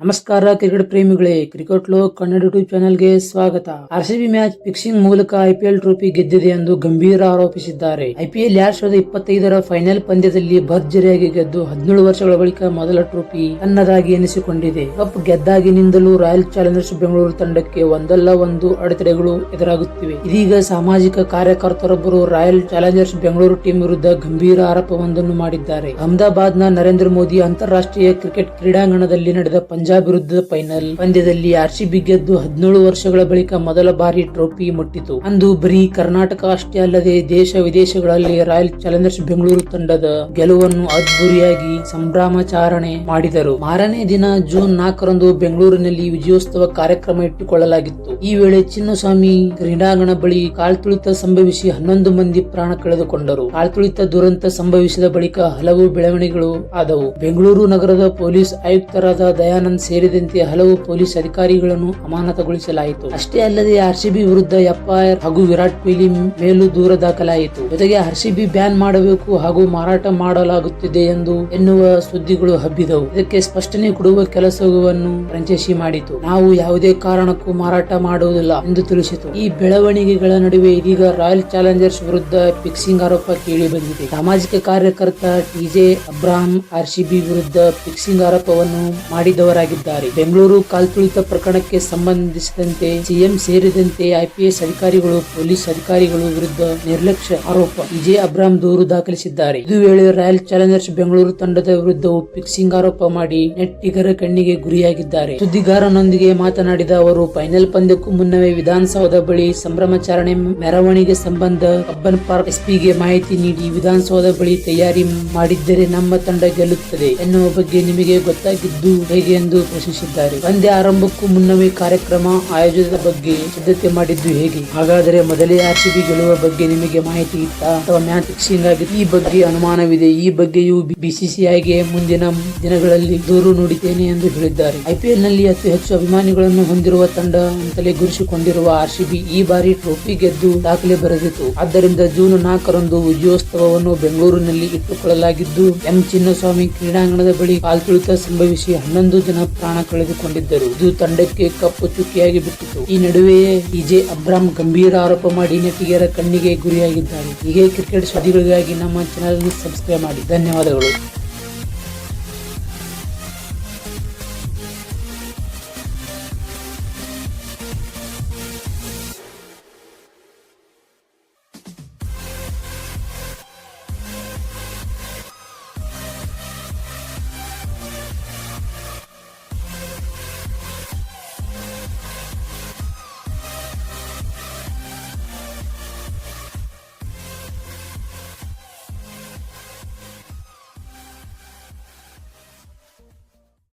ನಮಸ್ಕಾರ ಕ್ರಿಕೆಟ್ ಪ್ರೇಮಿಗಳೇ, ಕ್ರಿಕೆಟ್ ಲೋ ಕನ್ನಡ ಯೂಟ್ಯೂಬ್ ಚಾನೆಲ್ಗೆ ಸ್ವಾಗತ. ಆರ್ಸಿಬಿ ಮ್ಯಾಚ್ ಫಿಕ್ಸಿಂಗ್ ಮೂಲಕ ಐಪಿಎಲ್ ಟ್ರೋಫಿ ಗೆದ್ದಿದೆ ಎಂದು ಗಂಭೀರ ಆರೋಪಿಸಿದ್ದಾರೆ. ಐಪಿಎಲ್ ಎರಡ್ ಸಾವಿರದ ಇಪ್ಪತ್ತೈದರ ಫೈನಲ್ ಪಂದ್ಯದಲ್ಲಿ ಭರ್ಜರಿಯಾಗಿ ಗೆದ್ದು ಹದಿನೇಳು ವರ್ಷಗಳ ಬಳಿಕ ಮೊದಲ ಟ್ರೋಫಿ ತನ್ನದಾಗಿ ಎನಿಸಿಕೊಂಡಿದೆ. ಕಪ್ ಗೆದ್ದಾಗಿನಿಂದಲೂ ರಾಯಲ್ ಚಾಲೆಂಜರ್ಸ್ ಬೆಂಗಳೂರು ತಂಡಕ್ಕೆ ಒಂದಲ್ಲ ಒಂದು ಅಡೆತಡೆಗಳು ಎದುರಾಗುತ್ತಿವೆ. ಇದೀಗ ಸಾಮಾಜಿಕ ಕಾರ್ಯಕರ್ತರೊಬ್ಬರು ರಾಯಲ್ ಚಾಲೆಂಜರ್ಸ್ ಬೆಂಗಳೂರು ಟೀಮ್ ವಿರುದ್ಧ ಗಂಭೀರ ಆರೋಪವೊಂದನ್ನು ಮಾಡಿದ್ದಾರೆ. ಅಹಮದಾಬಾದ್ನ ನರೇಂದ್ರ ಮೋದಿ ಅಂತಾರಾಷ್ಟ್ರೀಯ ಕ್ರಿಕೆಟ್ ಕ್ರೀಡಾಂಗಣದಲ್ಲಿ ನಡೆದ ಪಂಜಾಬ್ ವಿರುದ್ಧದ ಫೈನಲ್ ಪಂದ್ಯದಲ್ಲಿ ಆರ್ಸಿಬಿ ಗೆದ್ದು ಹದಿನೇಳು ವರ್ಷಗಳ ಬಳಿಕ ಮೊದಲ ಬಾರಿ ಟ್ರೋಫಿ ಮುಟ್ಟಿತು. ಅಂದು ಬರೀ ಕರ್ನಾಟಕ ಅಷ್ಟೇ ಅಲ್ಲದೆ ದೇಶ ವಿದೇಶಗಳಲ್ಲಿ ರಾಯಲ್ ಚಾಲೆಂಜರ್ಸ್ ಬೆಂಗಳೂರು ತಂಡದ ಗೆಲುವನ್ನು ಅದ್ಭುರಿಯಾಗಿ ಸಂಭ್ರಮಾಚರಣೆ ಮಾಡಿದರು. ಮಾರನೇ ದಿನ ಜೂನ್ ನಾಲ್ಕರಂದು ಬೆಂಗಳೂರಿನಲ್ಲಿ ವಿಜಯೋತ್ಸವ ಕಾರ್ಯಕ್ರಮ ಇಟ್ಟುಕೊಳ್ಳಲಾಗಿತ್ತು. ಈ ವೇಳೆ ಚಿನ್ನಸ್ವಾಮಿ ಕ್ರೀಡಾಂಗಣ ಬಳಿ ಕಾಲ್ತುಳಿತ ಸಂಭವಿಸಿ ಹನ್ನೊಂದು ಮಂದಿ ಪ್ರಾಣ ಕಳೆದುಕೊಂಡರು. ಕಾಳ್ತುಳಿತ ದುರಂತ ಸಂಭವಿಸಿದ ಬಳಿಕ ಹಲವು ಬೆಳವಣಿಗೆಗಳು ಆದವು. ಬೆಂಗಳೂರು ನಗರದ ಪೊಲೀಸ್ ಆಯುಕ್ತರಾದ ದಯಾನಂದ್ ಸೇರಿದಂತೆ ಹಲವು ಪೊಲೀಸ್ ಅಧಿಕಾರಿಗಳನ್ನು ಅಮಾನತುಗೊಳಿಸಲಾಯಿತು. ಅಷ್ಟೇ ಅಲ್ಲದೆ ಆರ್ಸಿಬಿ ವಿರುದ್ಧ ಎಫ್ಐಆರ್ ಹಾಗೂ ವಿರಾಟ್ ಕೊಹ್ಲಿ ಮೇಲೂ ದೂರ ದಾಖಲಾಯಿತು. ಜೊತೆಗೆ ಆರ್ಸಿಬಿ ಬ್ಯಾನ್ ಮಾಡಬೇಕು ಹಾಗೂ ಮಾರಾಟ ಮಾಡಲಾಗುತ್ತಿದೆ ಎಂದು ಎನ್ನುವ ಸುದ್ದಿಗಳು ಹಬ್ಬಿದವು. ಇದಕ್ಕೆ ಸ್ಪಷ್ಟನೆ ಕೊಡುವ ಕೆಲಸವನ್ನು ಫ್ರಾಂಚೈಸಿ ಮಾಡಿತು. ನಾವು ಯಾವುದೇ ಕಾರಣಕ್ಕೂ ಮಾರಾಟ ಮಾಡುವುದಿಲ್ಲ ಎಂದು ತಿಳಿಸಿತು. ಈ ಬೆಳವಣಿಗೆಗಳ ನಡುವೆ ಇದೀಗ ರಾಯಲ್ ಚಾಲೆಂಜರ್ಸ್ ವಿರುದ್ಧ ಫಿಕ್ಸಿಂಗ್ ಆರೋಪ ಕೇಳಿ ಬಂದಿದೆ. ಸಾಮಾಜಿಕ ಕಾರ್ಯಕರ್ತ ಟಿಜೆ ಅಬ್ರಾಹಂ ಆರ್ಸಿಬಿ ವಿರುದ್ಧ ಫಿಕ್ಸಿಂಗ್ ಆರೋಪವನ್ನು ಮಾಡಿದವರಾಗಿದ್ದಾರೆ ಬೆಂಗಳೂರು ಕಾಲ್ತುಳಿತ ಪ್ರಕರಣಕ್ಕೆ ಸಂಬಂಧಿಸಿದಂತೆ ಸಿಎಂ ಸೇರಿದಂತೆ ಐಪಿಎಸ್ ಅಧಿಕಾರಿಗಳು, ಪೊಲೀಸ್ ಅಧಿಕಾರಿಗಳು ವಿರುದ್ಧ ನಿರ್ಲಕ್ಷ್ಯ ಆರೋಪ ವಿಜಯ್ ಅಬ್ರಾಹಂ ದೂರು ದಾಖಲಿಸಿದ್ದಾರೆ. ಇದು ವೇಳೆ ರಾಯಲ್ ಚಾಲೆಂಜರ್ಸ್ ಬೆಂಗಳೂರು ತಂಡದ ವಿರುದ್ಧವೂ ಫಿಕ್ಸಿಂಗ್ ಆರೋಪ ಮಾಡಿ ನೆಟ್ಟಿಗರ ಕಣ್ಣಿಗೆ ಗುರಿಯಾಗಿದ್ದಾರೆ. ಸುದ್ದಿಗಾರನೊಂದಿಗೆ ಮಾತನಾಡಿದ ಅವರು, ಫೈನಲ್ ಪಂದ್ಯಕ್ಕೂ ಮುನ್ನವೇ ವಿಧಾನಸೌಧ ಬಳಿ ಸಂಭ್ರಮಾಚರಣೆ ಮೆರವಣಿಗೆ ಸಂಬಂಧ ಕಬ್ಬನ್ ಪಾರ್ಕ್ ಎಸ್ಪಿಗೆ ಮಾಹಿತಿ ನೀಡಿ ವಿಧಾನಸೌಧ ಬಳಿ ತಯಾರಿ ಮಾಡಿದ್ದರೆ ನಮ್ಮ ತಂಡ ಗೆಲ್ಲುತ್ತದೆ ಎನ್ನುವ ಬಗ್ಗೆ ನಿಮಗೆ ಗೊತ್ತಾಗಿದ್ದು ಹೇಗೆ ಪ್ರಶ್ನಿಸಿದ್ದಾರೆ. ಪಂದ್ಯ ಆರಂಭಕ್ಕೂ ಮುನ್ನವೇ ಕಾರ್ಯಕ್ರಮ ಆಯೋಜನದ ಬಗ್ಗೆ ಸಿದ್ಧತೆ ಮಾಡಿದ್ದು ಹೇಗೆ? ಹಾಗಾದರೆ ಮೊದಲೇ ಆರ್ಸಿಬಿ ಗೆಲ್ಲುವ ಬಗ್ಗೆ ನಿಮಗೆ ಮಾಹಿತಿ ಇತ್ತಾ? ಅಥವಾ ಮ್ಯಾಚ್ ಫಿಕ್ಸಿಂಗ್ ಆಗಿದೆ ಈ ಬಗ್ಗೆ ಅನುಮಾನವಿದೆ? ಈ ಬಗ್ಗೆಯೂ ಬಿಸಿಸಿಐಗೆ ಮುಂದಿನ ದಿನಗಳಲ್ಲಿ ದೂರು ನೋಡಿದ್ದೇನೆ ಎಂದು ಹೇಳಿದ್ದಾರೆ. ಐಪಿಎಲ್ನಲ್ಲಿ ಅತಿ ಹೆಚ್ಚು ಅಭಿಮಾನಿಗಳನ್ನು ಹೊಂದಿರುವ ತಂಡ ಅಂತಲೇ ಗುರುಸಿಕೊಂಡಿರುವ ಆರ್ಸಿಬಿ ಈ ಬಾರಿ ಟ್ರೋಫಿ ಗೆದ್ದು ದಾಖಲೆ ಬರೆದಿತು ಆದ್ದರಿಂದ ಜೂನ್ ನಾಲ್ಕರಂದು ವಿಜಯೋತ್ಸವವನ್ನು ಬೆಂಗಳೂರಿನಲ್ಲಿ ಇಟ್ಟುಕೊಳ್ಳಲಾಗಿದ್ದು, ಎಂ. ಚಿನ್ನಸ್ವಾಮಿ ಕ್ರೀಡಾಂಗಣದ ಬಳಿ ಕಾಲ್ತುಳಿತ ಸಂಭವಿಸಿ ಹನ್ನೊಂದು ಜನ ಪ್ರಾಣ ಕಳೆದುಕೊಂಡಿದ್ದರು. ಇದು ತಂಡಕ್ಕೆ ಕಪ್ಪು ಚುಕ್ಕಿಯಾಗಿ ಬಿಟ್ಟಿತು. ಈ ನಡುವೆಯೇ ಇಜೆ ಅಬ್ರಾಮ್ ಗಂಭೀರ ಆರೋಪ ಮಾಡಿ ನೆಟ್ಟಿಗೆರ ಕಣ್ಣಿಗೆ ಗುರಿಯಾಗಿದ್ದಾರೆ. ಹೀಗೆ ಕ್ರಿಕೆಟ್ ಸುದ್ದಿಗಳಿಗಾಗಿ ನಮ್ಮ ಚಾನಲ್ ಸಬ್ಸ್ಕ್ರೈಬ್ ಮಾಡಿ. ಧನ್ಯವಾದಗಳು.